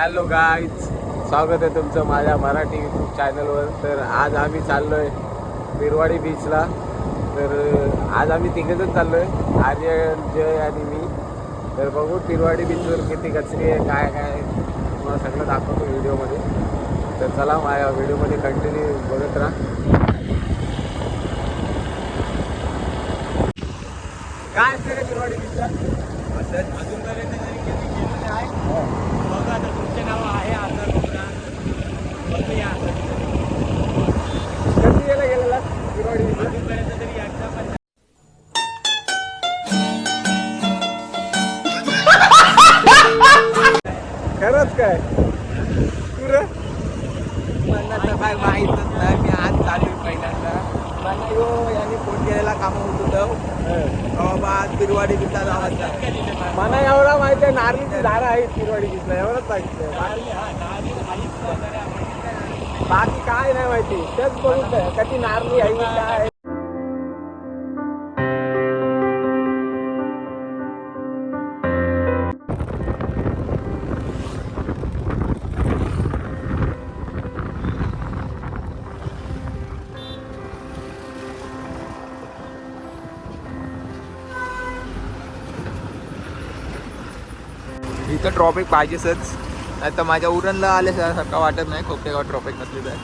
Hello guys स्वागत आहे तुमचं माझ्या मराठी यूट्यूब चॅनलवर तर आज आम्ही चाललो आहे बिरवाडी बीचला तर आज आम्ही तिघंच चाललो आहे आर्यन जय आणि मी. तर बघू तिरवाडी बीचवर किती कचरी आहे काय काय आहे. तुम्हाला सगळं दाखवतो व्हिडिओमध्ये. तर चला माझ्या व्हिडिओमध्ये कंटिन्यू बघत राहा. काय असते रे तिरवाडी बीचला अजूनपर्यंत तरी कधी गेलो नाही बघा आता तुमचे नाव आहे आजार डोंगरा बघूया कधी गेला गेलेला अजूनपर्यंत तरी पण खरंच काय? मला तर काय माहीतच नाही मी आज चालू आहे पहिल्यांदा. मला यो यांनी फोन केलेला कामं होत होतं आज बिरवाडी बीचला जावायचं मला एवढा माहिती आहे नारळीची झाडं आहेत बिरवाडी बीचला एवढंच माहिती आहे. बाकी काय नाही माहिती तेच बघून कधी नारळी आहे काय इथं ट्रॉफिक पाहिजेच नाही तर माझ्या उरणला आल्यासारखं वाटत नाही खोपटेगाव ट्रॉफिक नसली तर.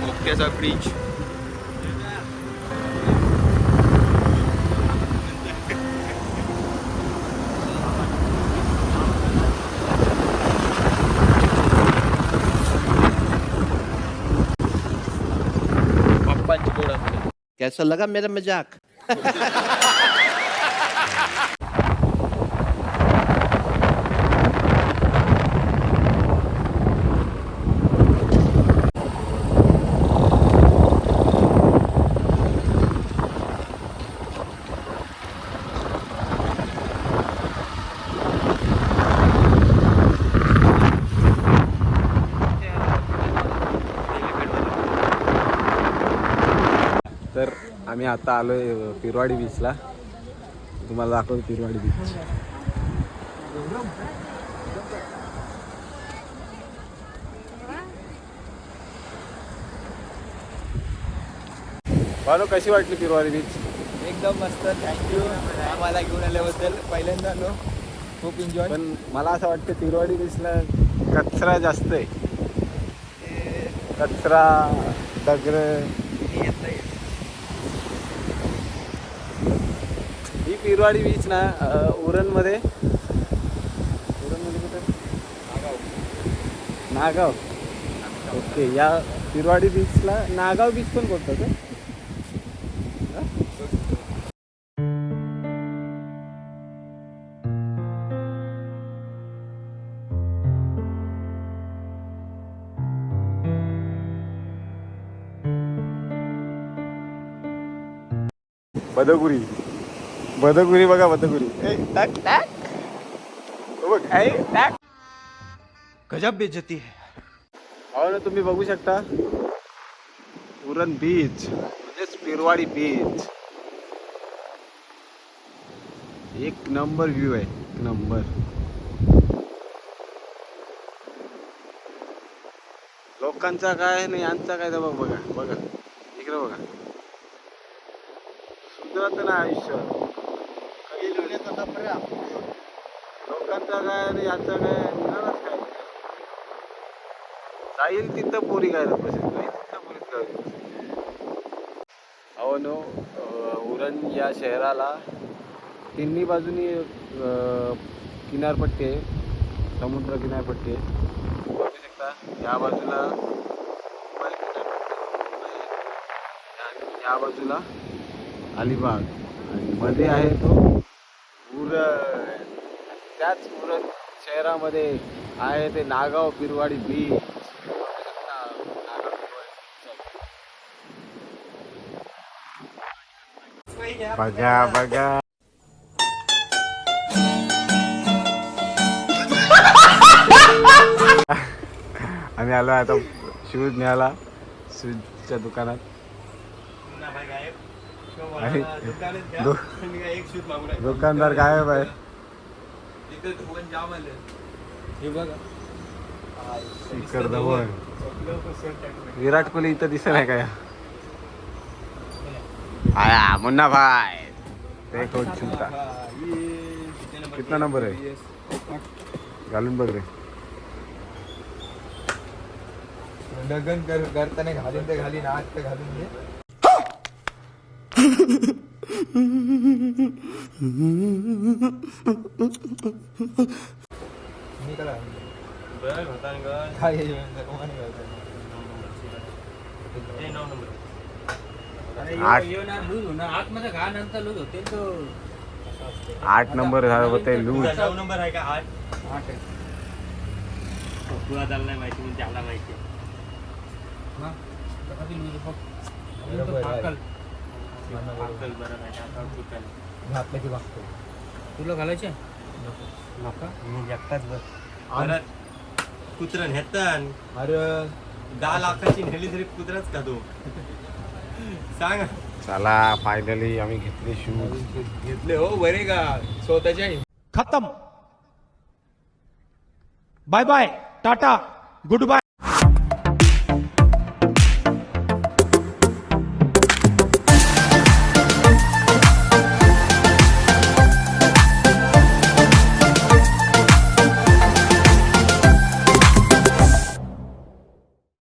खोपट्याचा ब्रिज कैसा लगा मेरा मजाक तर आम्ही आता आलोय पिरवाडी बीचला तुम्हाला दाखवतो पिरवाडी बीच बानो कशी वाटली पिरवाडी बीच एकदम मस्त थँक्यू आम्हाला घेऊन आल्याबद्दल पहिल्यांदा आलो. खूप एन्जॉय पण मला असं वाटतं तिरवाडी बीचला कचरा जास्त आहे. कचरा दगड पिरवाडी बीच ना उरणमध्ये. उरणमध्ये नागाव. ओके या पिरवाडी बीचला नागाव बीच पण बोलतात का? बदगुरी. बदगुरी बघा बदगुरी. ए, टाक टाक. हो बघ. आहे टाक. गजब बेइज्जती है। हो ना तुम्ही बघू शकता उरण बीच म्हणजेच पिरवाडी बीच. एक नंबर व्ह्यू आहे एक नंबर. लोकांचा काय नाही यांचा काय दबाव बघा बघा. इकडे बघा. सुधरत ना आयुष्य. लोकांचा काय आणि यांचा काय निघालच काय? जाईल तिथं पोरी गायला बसेल जाईल तिथं पोरीत काय अहो नो उरण या शहराला तिन्ही बाजूनी किनारपट्टी आहे समुद्र किनारपट्टी आहे. बघू शकता या बाजूला या बाजूला अलिबाग. आणि मध्ये आहे तो त्याच उरण शहरामध्ये आहे ते नागाव पिरवाडी बीच बघा बघा. आम्ही आलो आता शूज न्यायला शूजच्या दुकानात. आणि दु- दुकानदार गायब आहे. हे बघा. शिखर धवन. विराट कोहली इथं दिसत नाही काय आया मुन्ना भाई. ते कोच चिंता? कितना नंबर आहे? घालून बघ रे. लगन कर करताना घालून ते घालीन आज ते घालून घे मी करा काय हे म्हणजे कोणाने घालतं? आठ आतमध्ये घा नंतर लूज होते तो आठ नंबर झालं होते लूज नंबर आहे का आठ आठ तुला त्याला नाही माहिती म्हणजे त्याला माहिती आहे. अक्कल बरं नाही आता चुकायला. घातलं की बघतो तुला घालायचे? मी एकटाच बस. परत कुत्रण हेतन अरे. दहा लाखाची नेली तरी कुत्राच का तो? सांग. चला फायनली आम्ही घेतले शूज घेतले हो बरे का? स्वतःच्या खत्म. Bye bye tata goodbye